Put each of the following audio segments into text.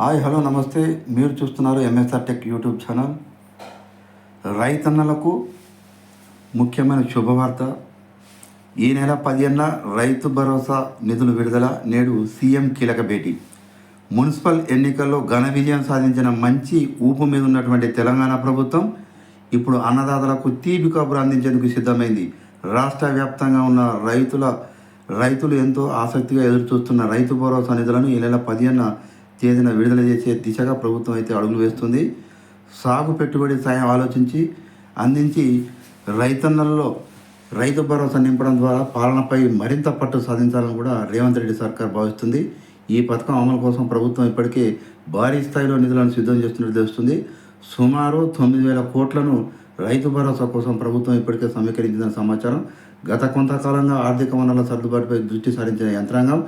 Hi hello నమస్తే. మీరు చూస్తున్నారు ఎంఎస్ఆర్ టెక్ యూట్యూబ్ ఛానల్. రైతన్నలకు ముఖ్యమైన శుభవార్త. ఈ నెల పదిహేన రైతు భరోసా నిధులు విడుదల నేడు సీఎం కీలక భేటీ. మున్సిపల్ ఎన్నికల్లో ఘన విజయం సాధించిన మంచి ఊపు మీద ఉన్నటువంటి తెలంగాణ ప్రభుత్వం ఇప్పుడు అన్నదాతలకు తీపి కబురు అందించేందుకు సిద్ధమైంది. రాష్ట్ర వ్యాప్తంగా ఉన్న రైతుల రైతులు ఎంతో ఆసక్తిగా ఎదురుచూస్తున్న రైతు భరోసా నిధులను ఈ నెల పదిహేను తేదీన విడుదల చేసే దిశగా ప్రభుత్వం అయితే అడుగులు వేస్తుంది. సాగు పెట్టుబడి సాయం ఆలోచించి అందించి రైతన్నల్లో రైతు భరోసా నింపడం ద్వారా పాలనపై మరింత పట్టు సాధించాలని కూడా రేవంత్ రెడ్డి సర్కార్ భావిస్తుంది. ఈ పథకం అమలు కోసం ప్రభుత్వం ఇప్పటికే భారీ స్థాయిలో నిధులను సిద్ధం చేస్తున్నట్టు తెలుస్తుంది. సుమారు తొమ్మిది వేల కోట్లను రైతు భరోసా కోసం ప్రభుత్వం ఇప్పటికే సమీకరించిందని సమాచారం. గత కొంతకాలంగా ఆర్థిక వనరుల సర్దుబాటుపై దృష్టి సారించిన యంత్రాంగం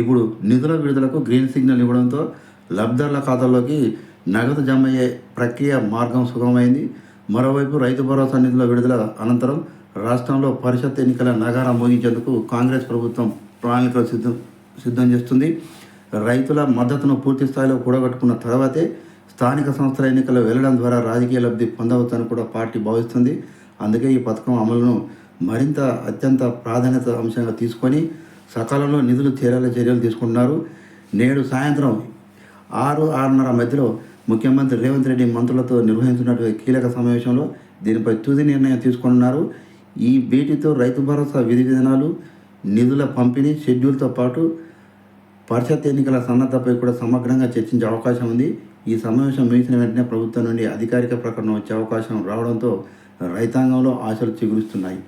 ఇప్పుడు నిధుల విడుదలకు గ్రీన్ సిగ్నల్ ఇవ్వడంతో లబ్ధారుల ఖాతాల్లోకి నగదు జమ అయ్యే ప్రక్రియ మార్గం సుగమమైంది. మరోవైపు రైతు భరోసా నిధుల విడుదల అనంతరం రాష్ట్రంలో పరిషత్ ఎన్నికల నగారం మోగించేందుకు కాంగ్రెస్ ప్రభుత్వం ప్రణాళికలు సిద్ధం సిద్ధం చేస్తుంది. రైతుల మద్దతును పూర్తి స్థాయిలో కూడగట్టుకున్న తర్వాతే స్థానిక సంస్థల ఎన్నికలు వెళ్ళడం ద్వారా రాజకీయ లబ్ధి పొందవచ్చని కూడా పార్టీ భావిస్తుంది. అందుకే ఈ పథకం అమలును మరింత అత్యంత ప్రాధాన్యత అంశంగా తీసుకొని సకాలంలో నిధులు చేరేలా చర్యలు తీసుకుంటున్నారు. నేడు సాయంత్రం ఆరు ఆరున్నర మధ్యలో ముఖ్యమంత్రి రేవంత్ రెడ్డి మంత్రులతో నిర్వహించినటువంటి కీలక సమావేశంలో దీనిపై తుది నిర్ణయం తీసుకున్నారు ఈ భేటీతో రైతు భరోసా విధి విధానాలు నిధుల పంపిణీ షెడ్యూల్తో పాటు పరిషత్ ఎన్నికల సన్నద్ధపై కూడా సమగ్రంగా చర్చించే అవకాశం ఉంది. ఈ సమావేశం ముగిసిన వెంటనే ప్రభుత్వం నుండి అధికారిక ప్రకటన వచ్చే అవకాశం రావడంతో రైతాంగంలో ఆశలు చిగురుస్తున్నాయి.